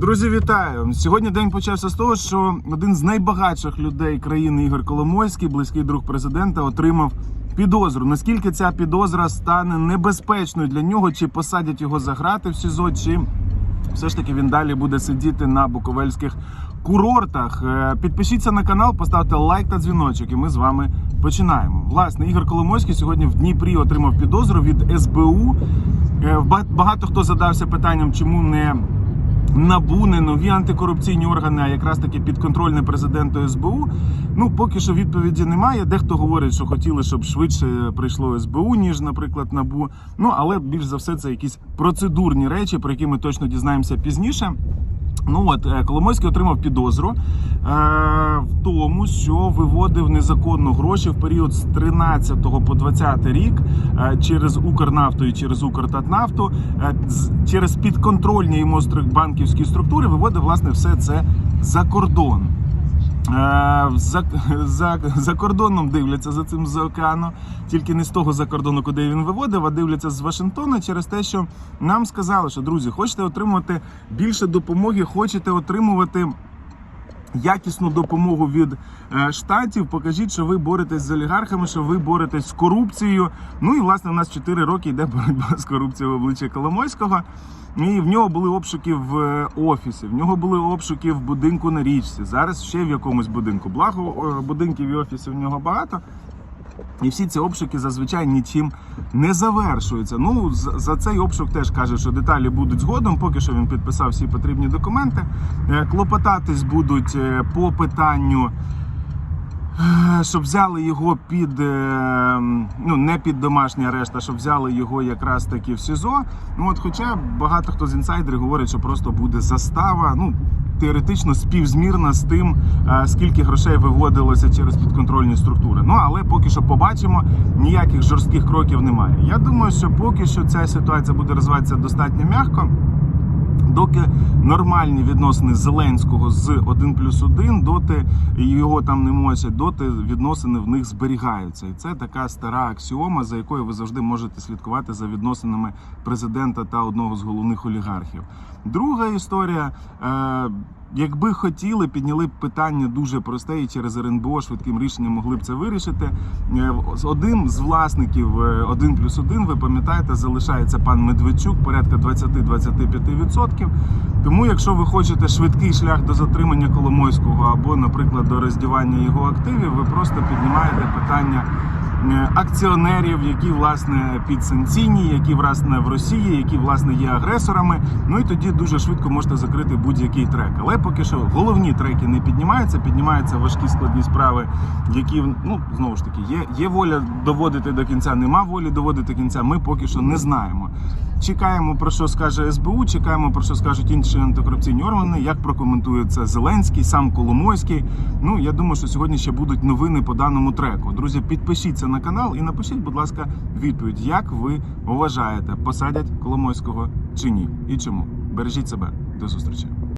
Друзі, вітаю! Сьогодні день почався з того, що один з найбагатших людей країни Ігор Коломойський, близький друг президента, отримав підозру. Наскільки ця підозра стане небезпечною для нього, чи посадять його за грати в СІЗО, чи все ж таки він далі буде сидіти на буковельських курортах. Е, Підпишіться на канал, поставте лайк та дзвіночок, і ми з вами починаємо. Власне, Ігор Коломойський сьогодні в Дніпрі отримав підозру від СБУ. Е, Багато хто задався питанням, чому не НАБУ, не нові антикорупційні органи, а якраз таки підконтрольне президенту СБУ. Ну, поки що відповіді немає. Дехто говорить, що хотіли, щоб швидше прийшло СБУ, ніж, наприклад, НАБУ. Ну, але більш за все, це якісь процедурні речі, про які ми точно дізнаємося пізніше. Ну от е, Коломойський отримав підозру е, в тому, що виводив незаконно гроші в період з 13 по 20 рік е, через Укрнафту і через Укртатнафту, е, через підконтрольні йому банківські структури виводив власне все це за кордон. Е, За, за, за кордоном дивляться за цим з океану, тільки не з того за кордону, куди він виводив, а дивляться з Вашингтона через те, що нам сказали, що друзі, хочете отримувати більше допомоги, хочете отримувати. Якісну допомогу від е, штатів, покажіть, що ви боретесь з олігархами, що ви боретесь з корупцією. Ну і власне у нас 4 роки йде боротьба з корупцією в обличчя Коломойського. І в нього були обшуки в е, офісі, в нього були обшуки в будинку на річці. Зараз ще в якомусь будинку. Благо будинків і офісів в нього багато. І всі ці обшуки зазвичай нічим не завершуються. Ну за цей обшук теж каже, що деталі будуть згодом. Поки що він підписав всі потрібні документи. Е, Клопотатись будуть е, по питанню. е, Щоб взяли його під ну не під домашній арешт, а щоб взяли його якраз таки в СІЗО. Ну от, хоча багато хто з інсайдерів говорить, що просто буде застава. Ну теоретично співзмірна з тим, е, скільки грошей виводилося через підконтрольні структури. Ну але поки що побачимо, ніяких жорстких кроків немає. Я думаю, що поки що ця ситуація буде розвиватися достатньо м'яко. Доки нормальні відносини Зеленського з 1 плюс 1, доти його там не мосять, доти відносини в них зберігаються. І це така стара аксіома, за якою ви завжди можете слідкувати за відносинами президента та одного з головних олігархів. Друга історія. Е- Якби хотіли, підняли б питання дуже просте і через РНБО швидким рішенням могли б це вирішити. Е, Один з власників 1 плюс 1, ви пам'ятаєте, залишається пан Медведчук, порядка 20-25%. Тому, якщо ви хочете швидкий шлях до затримання Коломойського або, наприклад, до роздівання його активів, ви просто піднімаєте питання е, акціонерів, які власне підсанкційні, які власне в Росії, які власне є агресорами. Ну і тоді дуже швидко можете закрити будь-який трек. Але поки що головні треки не піднімаються, піднімаються важкі складні справи, які ну знову ж таки є, є воля доводити до кінця, нема волі доводити до кінця. Ми поки що не знаємо. Чекаємо про що скаже СБУ, чекаємо про що скажуть інші антикорупційні органи, як прокоментує це Зеленський, сам Коломойський. Ну я думаю, що сьогодні ще будуть новини по даному треку. Друзі, підпишіться на канал і напишіть, будь ласка, відповідь, як ви вважаєте, посадять Коломойського чи ні, і чому. Бережіть себе, до зустрічі.